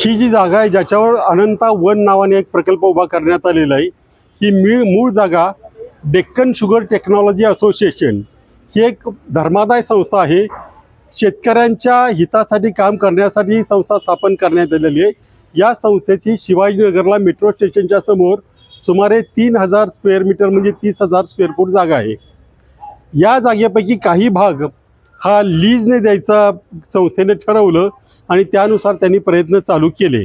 ही जी जागा आहे ज्याच्यावर अनंता वन नावाने एक प्रकल्प उभा करण्यात आलेला आहे ही मी मूळ जागा डेक्कन शुगर टेक्नॉलॉजी असोसिएशन ही एक धर्मादाय संस्था आहे. शेतकऱ्यांच्या हितासाठी काम करण्यासाठी ही संस्था स्थापन करण्यात आलेली आहे. या संस्थेची शिवाजीनगरला मेट्रो स्टेशनच्या समोर सुमारे तीन हजार स्क्वेअर मीटर म्हणजे तीस हजार स्क्वेअर फूट जागा आहे. या जागेपैकी काही भाग हा लीजने द्यायचा संस्थेने ठरवलं आणि त्यानुसार त्यांनी प्रयत्न चालू केले.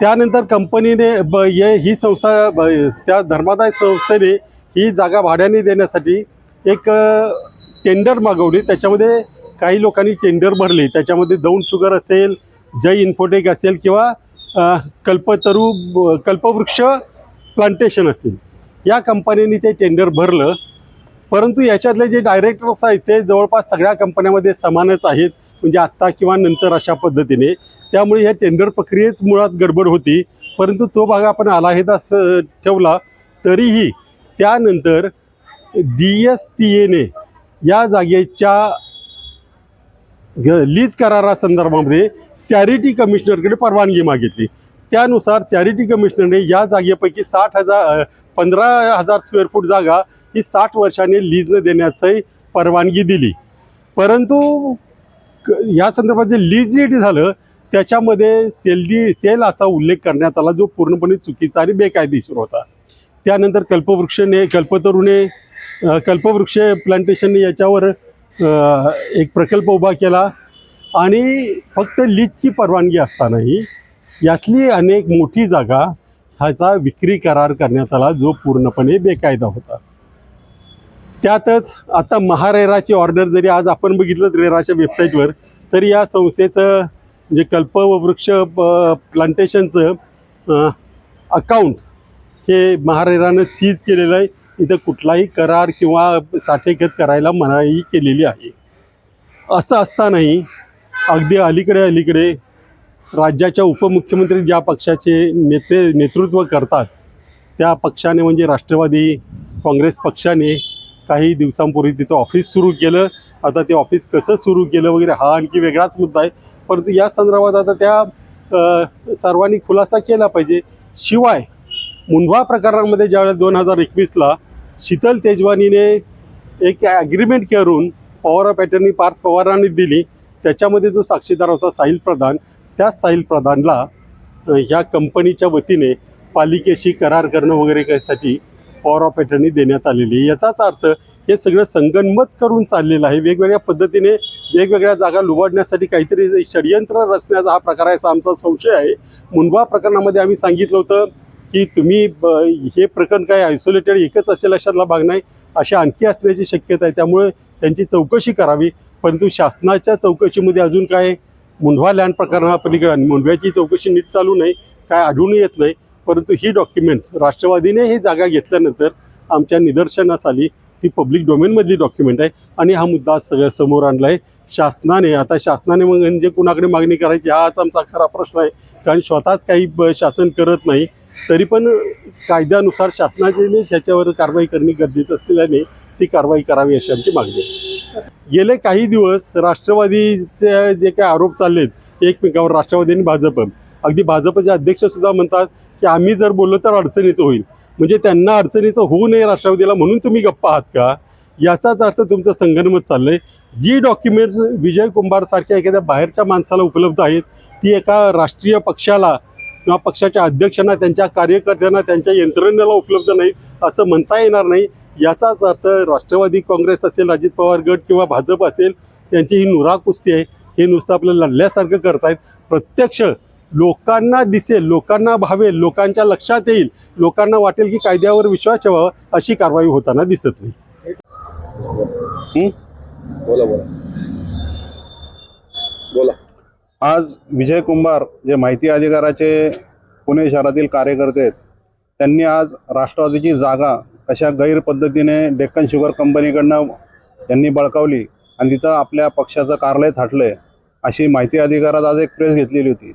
त्यानंतर कंपनीने ब ये ही संस्था ब त्या धर्मादाय संस्थेने ही जागा भाड्याने देण्यासाठी एक टेंडर मागवली. त्याच्यामध्ये काही लोकांनी टेंडर भरले. त्याच्यामध्ये दौंड शुगर असेल जय इन्फोटेक असेल किंवा कल्पतरू कल्पवृक्ष प्लांटेशन असेल. या कंपनीने ते टेंडर भरलं. परंतु याच्यातले जे डायरेक्टर्स आहेत ते जवळपास सगळ्या कंपन्यामध्ये समानच आहेत. म्हणजे आत्ता किंवा नंतर अशा पद्धतीने. त्यामुळे ह्या टेंडर प्रक्रियेच मुळात गडबड होती. परंतु तो भाग आपण आलाहिदा ठेवला तरीही त्यानंतर डी एस टी एने या जागेच्या लीज करारासंदर्भामध्ये चॅरिटी कमिशनरकडे परवानगी मागितली. त्यानुसार चॅरिटी कमिशनरने या जागेपैकी साठ हजार पंधरा हजार स्क्वेअर फूट जागा ही साठ वर्षाने लीजनं देण्याची परवानगी दिली. परंतु क- या संदर्भात जे लीज रेट झालं त्याच्यामध्ये सेलडी सेल असा उल्लेख करण्यात आला जो पूर्णपणे चुकीचा आणि बेकायदेशीर होता. त्यानंतर कल्पवृक्षने कल्पतरुणे कल्पवृक्ष प्लांटेशनने याच्यावर एक प्रकल्प उभा केला. आणि फक्त लीजची परवानगी असतानाही यातली अनेक मोठी जागा ह्याचा विक्री करार करण्यात आला जो पूर्णपणे बेकायदा होता. त्यातच आता महारेराची ऑर्डर जरी आज आपण बघितलं रेराच्या वेबसाईटवर तरी या संस्थेचं म्हणजे व वृक्ष प्लांटेशनचं अकाउंट हे महारेरानं सीज केलेलं आहे. इथं कुठलाही करार किंवा साठेखत करायला मनाई केलेली आहे. असं असतानाही अगदी अलीकडे अलीकडे राज्याच्या उपमुख्यमंत्री ज्या पक्षाचे नेते नेतृत्व करतात त्या पक्षाने म्हणजे राष्ट्रवादी काँग्रेस पक्षाने काही दिवसांपूर्वी तिथं ऑफिस सुरू केलं. आता ते ऑफिस कसं सुरू केलं वगैरे हा आणखी वेगळाच मुद्दा आहे. परंतु या संदर्भात आता त्या सर्वांनी खुलासा केला पाहिजे. शिवाय मुंढवा प्रकरणामध्ये ज्यावेळेला दोन हजार एकवीसला शीतल तेजवानीने एक ॲग्रीमेंट करून पॉवर ऑफ अटर्नी पार्थ पवारांनी दिली. त्याच्यामध्ये जो साक्षीदार होता साहिल प्रधान त्या साहिल प्रधानला ह्या कंपनीच्या वतीने पालिकेशी करार करणं वगैरे काहीसाठी पॉवर ऑफ अटर्नी देण्यात आलेली आहे. याचाच अर्थ हे सगळं संगणमत करून चाललेलं आहे. वेगवेगळ्या पद्धतीने वेगवेगळ्या जागा लुबाडण्यासाठी काहीतरी षडयंत्र रचण्याचा हा प्रकार आहे असा आमचा संशय आहे. मुंडवा प्रकरणामध्ये आम्ही सांगितलं होतं की तुम्ही ब- हे प्रकरण काय आयसोलेटेड एकच असेल अशातला भाग नाही अशा आणखी असण्याची शक्यता आहे. त्यामुळे त्यांची चौकशी करावी. परंतु शासनाच्या चौकशीमध्ये अजून काय? मुंढवा लँड प्रकरणापलीकडे मुंढव्याची चौकशी नीट चालू नाही काय आढळून येत नाही. परंतु ही डॉक्युमेंट्स राष्ट्रवादीने ही जागा घेतल्यानंतर आमच्या निदर्शनास आली. ती पब्लिक डोमेनमधली डॉक्युमेंट आहे. आणि हा मुद्दा सगळ्या समोर आणला आहे शासनाने आता शासनाने मग म्हणजे कुणाकडे मागणी करायची हाच आमचा खरा प्रश्न आहे. कारण स्वतःच काही ब- शासन करत नाही. तरी पण कायद्यानुसार शासनाने ह्याच्यावर कारवाई करणे गरजेचं असलेल्याने ती कारवाई करावी अशी आमची मागणी आहे. गेले काही दिवस राष्ट्रवादीचे जे काही आरोप चाललेत एकमेकावर राष्ट्रवादी आणि भाजप अगदी भाजपचे अध्यक्ष सुद्धा म्हणतात की आम्ही जर बोललो तर अडचणीचं होईल. म्हणजे त्यांना अडचणीचं होऊ नये राष्ट्रवादीला म्हणून तुम्ही गप्पा आहात का? याचाच अर्थ तुमचं संगनमत चाललंय. जी डॉक्युमेंट्स विजय कुंभारसारख्या एखाद्या बाहेरच्या माणसाला उपलब्ध आहेत ती एका राष्ट्रीय पक्षाला किंवा पक्षाच्या अध्यक्षांना त्यांच्या कार्यकर्त्यांना त्यांच्या यंत्रणेला उपलब्ध नाहीत असं म्हणता येणार नाही. याचाच अर्थ राष्ट्रवादी काँग्रेस असेल अजित पवार गट किंवा भाजप असेल त्यांची ही नुरा कुस्ती आहे. हे नुसतं आपल्याला लढल्यासारखं करतायत. प्रत्यक्ष लोकांना दिसेल लोकांना भावेल लोकांच्या लक्षात येईल लोकांना वाटेल की कायद्यावर विश्वास ठेवावा अशी कारवाई होताना दिसत नाही. बोला बोला. बोला. आज विजय कुंभार जे माहिती अधिकाराचे पुणे शहरातील कार्यकर्ते आहेत त्यांनी आज राष्ट्रवादीची जागा कशा गैर पद्धतीने डेक्कन शुगर कंपनीकडनं त्यांनी बळकावली आणि तिथं आपल्या पक्षाचं कार्यालय थाटलं अशी माहिती अधिकारात आज एक प्रेस घेतलेली होती.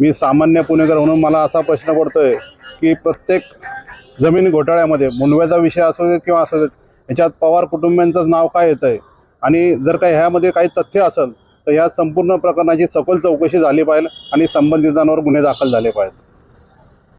मी सामान्य पुणेकर म्हणून मला असा प्रश्न पडतोय की प्रत्येक जमीन घोटाळ्यामध्ये मुंडव्याचा विषय असू देत किंवा असू देत याच्यात पवार कुटुंबियांचंच नाव काय येतं आहे आणि जर काही ह्यामध्ये काही तथ्य असेल तर तर या संपूर्ण प्रकरणाची सखोल चौकशी झाली पाहिजे आणि संबंधितांवर गुन्हे दाखल झाले पाहिजेत.